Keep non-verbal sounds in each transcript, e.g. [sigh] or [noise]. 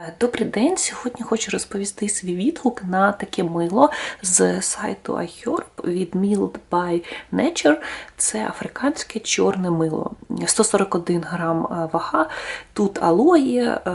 Е, Добрий день! Сьогодні хочу розповісти свій відгук на таке мило з сайту iHerb від Milled by Nature. Це африканське чорне мило. 141 грам е, вага. Тут алоє, е,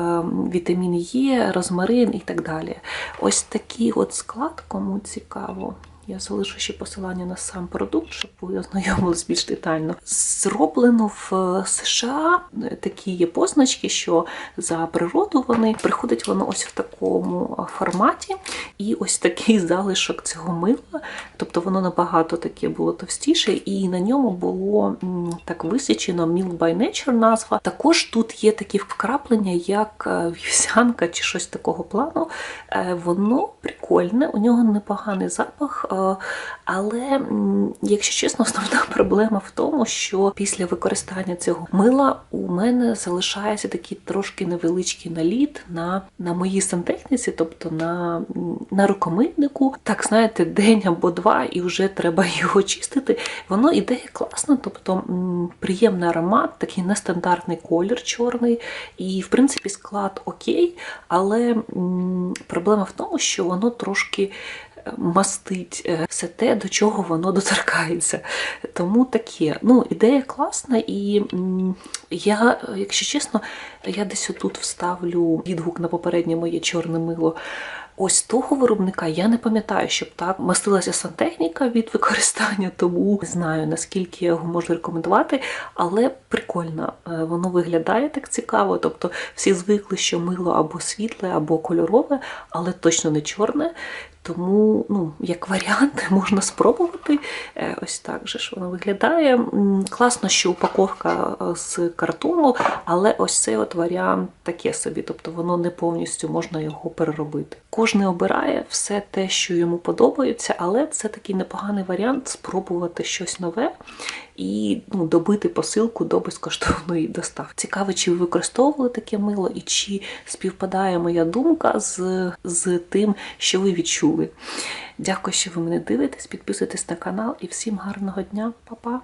вітамін Е, розмарин і так далі. Ось такий от склад, кому цікаво. Я залишу ще посилання на сам продукт, щоб ви ознайомились більш детально. Зроблено в е, США такі є позначки, що за природу вони приходить воно ось в такому форматі, і ось такий залишок цього мила, тобто воно набагато таке було товстіше, і на ньому було так висічено Milk by Nature назва. Також тут є такі вкраплення, як е, вівсянка чи щось такого плану. Воно Воно прикольне, у нього непоганий запах. е, Але, якщо чесно, основна [laughs] проблема в тому, що після використання цього мила у мене залишається такий трошки невеличкий наліт на, на моїй сантехніці, тобто на, на рукомийнику. Так, знаєте, день або два, і вже треба [laughs] його чистити. Воно ідея класна, тобто приємний аромат, такий нестандартний колір чорний, і в принципі склад окей, але проблема в тому, що воно трошки е, мастить е, все те, до чого воно доторкається. Тому таке. Ну, ідея класна, і я, якщо чесно, я десь отут вставлю відгук на попереднє моє чорне мило. Ось того виробника я не пам'ятаю, щоб так мастилася сантехніка від використання, тому не знаю наскільки я його можу рекомендувати, але прикольно, Е, воно виглядає так цікаво. Тобто всі звикли, що мило або світле, або кольорове, але точно не чорне. Тому, ну, як варіант, [laughs] можна спробувати. Е, Ось так же ж воно виглядає. Класно, що упаковка е, з картону, але ось цей от варіант таке собі, тобто воно не повністю можна його переробити. Кожен обирає все те, що йому подобається, але це такий непоганий варіант спробувати щось нове і ну, добити посилку до безкоштовної доставки. Цікаво, чи ви використовували таке мило, і чи співпадає моя думка з, з тим, що ви відчули. Дякую, що ви мене дивитесь, підписуйтесь на канал і всім гарного дня, Па-па!